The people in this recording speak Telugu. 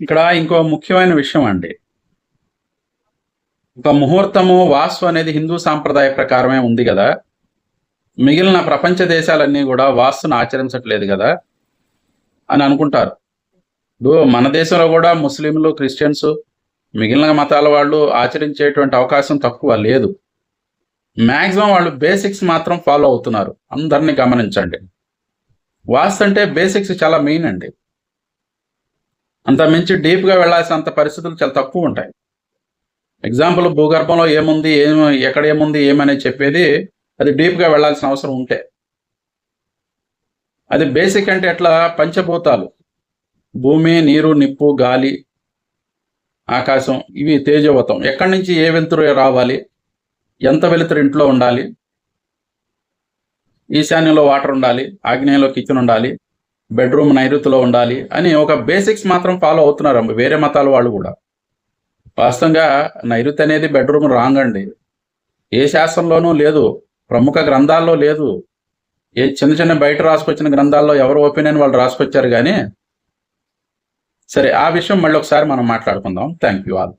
ఇక్కడ ఇంకో ముఖ్యమైన విషయం అండి. ఒక ముహూర్తము వాస్తు అనేది హిందూ సాంప్రదాయ ప్రకారమే ఉంది కదా. మిగిలిన ప్రపంచ దేశాలన్నీ కూడా వాస్తును ఆచరించట్లేదు కదా అని అనుకుంటారు. ఇప్పుడు మన దేశంలో కూడా ముస్లింలు క్రిస్టియన్స్ మిగిలిన మతాల వాళ్ళు ఆచరించేటువంటి అవకాశం తక్కువ లేదు. మ్యాక్సిమం వాళ్ళు బేసిక్స్ మాత్రం ఫాలో అవుతున్నారు. అందరినీ గమనించండి. వాస్తు అంటే బేసిక్స్ చాలా మెయిన్ అండి. అంత మించి డీప్గా వెళ్ళాల్సినంత పరిస్థితులు చాలా తక్కువ ఉంటాయి. ఎగ్జాంపుల్ భూగర్భంలో ఏముంది ఏమి ఎక్కడ ఏముంది ఏమని చెప్పేది అది డీప్గా వెళ్ళాల్సిన అవసరం ఉంటే. అది బేసిక్ అంటే ఎట్లా? పంచభూతాలు. భూమి నీరు నిప్పు గాలి ఆకాశం ఇవి తేజవతం ఎక్కడి నుంచి ఏ వెలుతురు రావాలి? ఎంత వెలుతురు ఇంట్లో ఉండాలి? ఈశాన్యంలో వాటర్ ఉండాలి ఆగ్నేయంలో కిచెన్ ఉండాలి బెడ్రూమ్ నైరుతిలో ఉండాలి అని ఒక బేసిక్స్ మాత్రం ఫాలో అవుతున్నారు. వేరే మతాల వాళ్ళు కూడా. వాస్తవంగా నైరుతి అనేది బెడ్రూమ్ రాంగ్ అండి. ఏ శాస్త్రంలోనూ లేదు. ప్రముఖ గ్రంథాల్లో లేదు. ఏ చిన్న చిన్న బయట రాసుకొచ్చిన గ్రంథాల్లో ఎవరు ఒపీనియన్ వాళ్ళు రాసుకొచ్చారు కానీ సరే ఆ విషయం మళ్ళీ ఒకసారి మనం మాట్లాడుకుందాం. Thank you all.